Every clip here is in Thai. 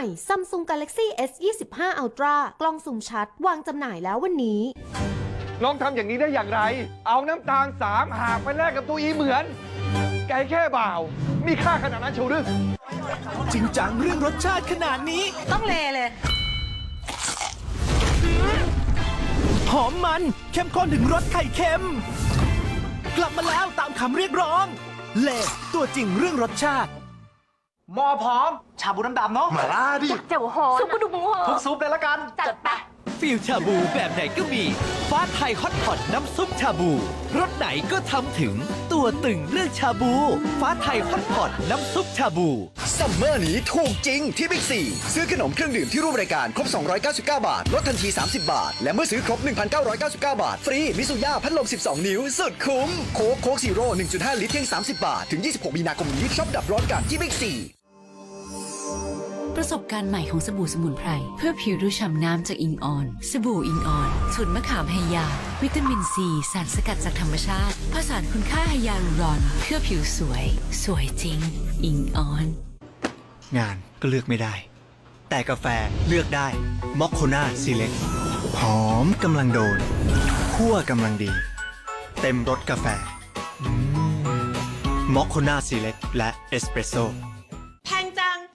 ม่ Samsung Galaxy S 25 Ultra กล้องซูมชัด วางจำหน่ายแล้ววันนี้ น้องทำอย่างนี้ได้อย่างไร เอาน้ำตาลสามหากไปแลกกับตัวอีเหมือน ไก่แค่บ่าว มีค่าขนาดนั้นเชียวหรือจริงจังเรื่องรสชาติขนาดนี้ ต้องเลเลย หอมมันเข้มข้นถึงรสไข่เค็ม กลับมาแล้วตามคำเรียกร้อง เล่ตัวจริงเรื่องรสชาติ หมอพร้อม ชาบูน้ำดำเนาะมาล่าดิ เจ๋วฮอนซุปกระดูกหมูหอทุกซุปเลยละกัน จัดไปฟิลชาบูแบบไหนก็มี ฟ้าไทยฮอตพอตน้ำซุปชาบูรสไหนก็ทำถึงตัวตึงเลือกชาบู ฟ้าไทยฮอตพอตน้ำซุปชาบู ซัมเมอร์นี้ถูกจริงที่บิ๊กซีซื้อขนมเครื่องดื่มที่ร่วมรายการครบ 299 บาท ลดทันที 30 บาท และเมื่อซื้อครบ 1,999 บาท ฟรี มิสุย่าพัดลม 12 นิ้ว สุดคุ้ม โค้กโค้กซีโร่ 1.5 ลิตรเพียง 30 บาท ถึง 26 มีนาคมนี้ช็อปดับร้อนกันที่บิ๊กซี ประสบการณ์ใหม่ของสบู่สมุนไพร เพื่อผิวดูฉ่ำน้ำจากอิงออน สบู่อิงออนสูตรมะขามไฮยา วิตามินซี สารสกัดจากธรรมชาติ ผสานคุณค่าไฮยาลูรอน เพื่อผิวสวย สวยจริง อิงออน งานก็เลือกไม่ได้ แต่กาแฟเลือกได้มอคโคนาซีเล็กหอมกำลังโดนคั่วกำลังดี เต็มรสกาแฟมอคโคนาซีเล็กและเอสเปรสโซ่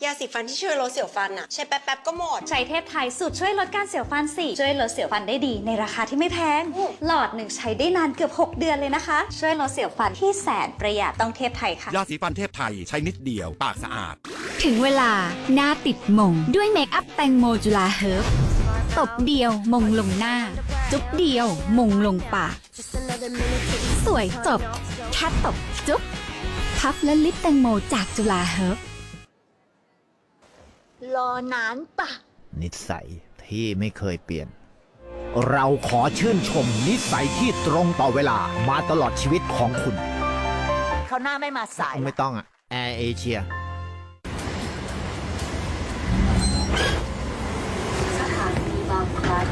ยาสีฟันที่ช่วยลดเสียวฟันอะใช้แป๊บๆก็หมด ใช้เทพไทยสูตรช่วยลดการเสียวฟันสิช่วยลดเสียวฟันได้ดีในราคาที่ไม่แพงหลอดหนึ่งใช้ได้นานเกือบ 6 เดือนเลยนะคะ ช่วยลดเสียวฟันที่แสนประหยัดต้องเทพไทยค่ะ ยาสีฟันเทพไทยใช้นิดเดียวปากสะอาด ถึงเวลาหน้าติดมง ด้วยเมคอัพแตงโมจุลาเฮิร์บตบเดียวมงลงหน้า จุ๊บเดียวมงลงปาก สวยจบแค่ตบจุ๊บพับและลิปแตงโมจากจุฬาเฮิร์บ รอนานปะ นิสัยที่ไม่เคยเปลี่ยน เราขอชื่นชมนิสัยที่ตรงต่อเวลามาตลอดชีวิตของคุณ เขาหน้าไม่มาสายไม่ต้องอะแอร์เอเชีย สถานีบางพลัด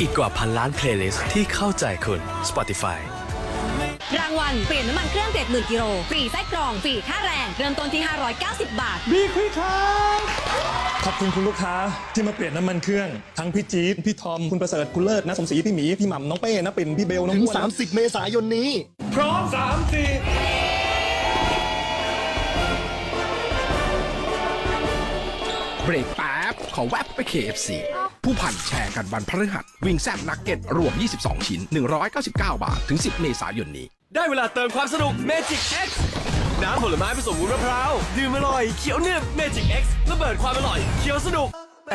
อีกกว่าพันล้านเพลย์ลิสต์ที่เข้าใจคุณ Spotify รางวัลเปลี่ยนน้ำมันเครื่อง70,000กิโลฟรีไส้กรองฟรีค่าแรง เริ่มต้นที่ 590 บาทขอบคุณคุณลูกค้าที่มาเปลี่ยนน้ำมันเครื่อง ทั้งพี่จี๊ดพี่ทอม คุณประเสริฐคุณเลิศนะสมศรีพี่หมี พี่หม่ำน้องเป้นะปิ่นพี่เบลน้องถึง อ้วนนะ30 เมษายนนี้ พร้อมสามสี่เบรกแป๊บขอแวบไป KFC ผู้พันแชร์กันวันพฤหัส วิงแซบนักเก็ตรวม 22 ชิ้น 199 บาท ถึง 10 เมษายนนี้ ได้เวลาเติมความสนุก Magic X น้ำผลไม้ผสมวุ้นมะพร้าว ดื่มอร่อยเขียวหนึบ Magic X ระเบิดความอร่อยเขียวสนุก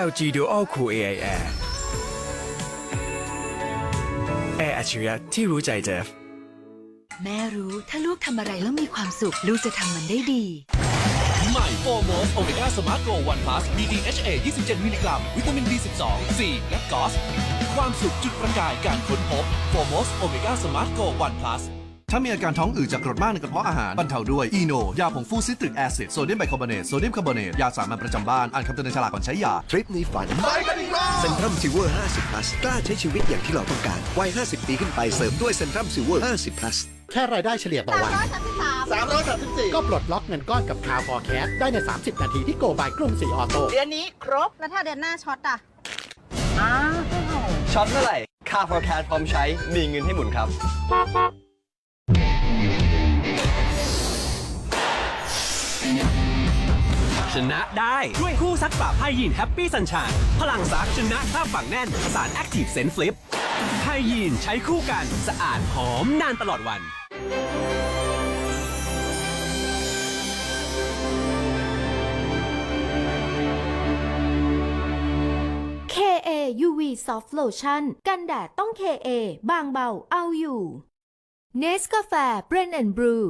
LG Dual Cool AI Air แอร์อัจฉริยะที่รู้ใจเจฟ แม่รู้ถ้าลูกทำอะไรแล้วมีความสุข ลูกจะทำมันได้ดี ใหม่โฟโมสโอเมก้าสมาร์ทโกวันพลัส DDHA 27 มิลลิกรัม วิตามิน B12 C และกอสความสุขจุดประกายการค้นพบโฟโมสโอเมก้าสมาร์ทโกวันพลัส ถ้ามีอาการท้องอืดจากกรดมากในกระเพาะอาหารบรรเทาด้วยอีโนยาผงฟูซิตริกแอซิดโซเดียมไบคาร์บอเนตโซเดียมคาร์บอเนตยาสามัญประจำบ้านอ่านคำเตือนในฉลากก่อนใช้ยาทริปนี้ฝันไปกันอีกแล้วเซ็นทรัมซิลเวอร์50 plus กล้าใช้ชีวิตอย่างที่เราต้องการวัย50 ปีขึ้นไปเสริมด้วยเซ็นทรัมซิลเวอร์50 plus แค่รายได้เฉลี่ยต่อวัน 334 ก็ปลดล็อกเงินก้อนกับคาวฟอร์แคสได้ใน 30 นาทีที่โกบายกรุงศรีออโต้เดือนนี้ครบแล้วถ้าเดือนหน้าช็อตอะช็อตเมื่อไหร่ค่าพอแคสพร้อมใช้มีเงินให้หมุนครับ ชนะได้ ด้วยคู่ซักปรับไฮยีนแฮปปี้สัญชาพลังซักชนะคราบฝังแน่นสารแอคทีฟเซนฟลิปไฮยีนใช้คู่กันสะอาดหอมนานตลอดวัน KA UV Soft Lotion กันแดดต้อง KA บางเบาเอาอยู่เนสกาแฟ b r e n and Brew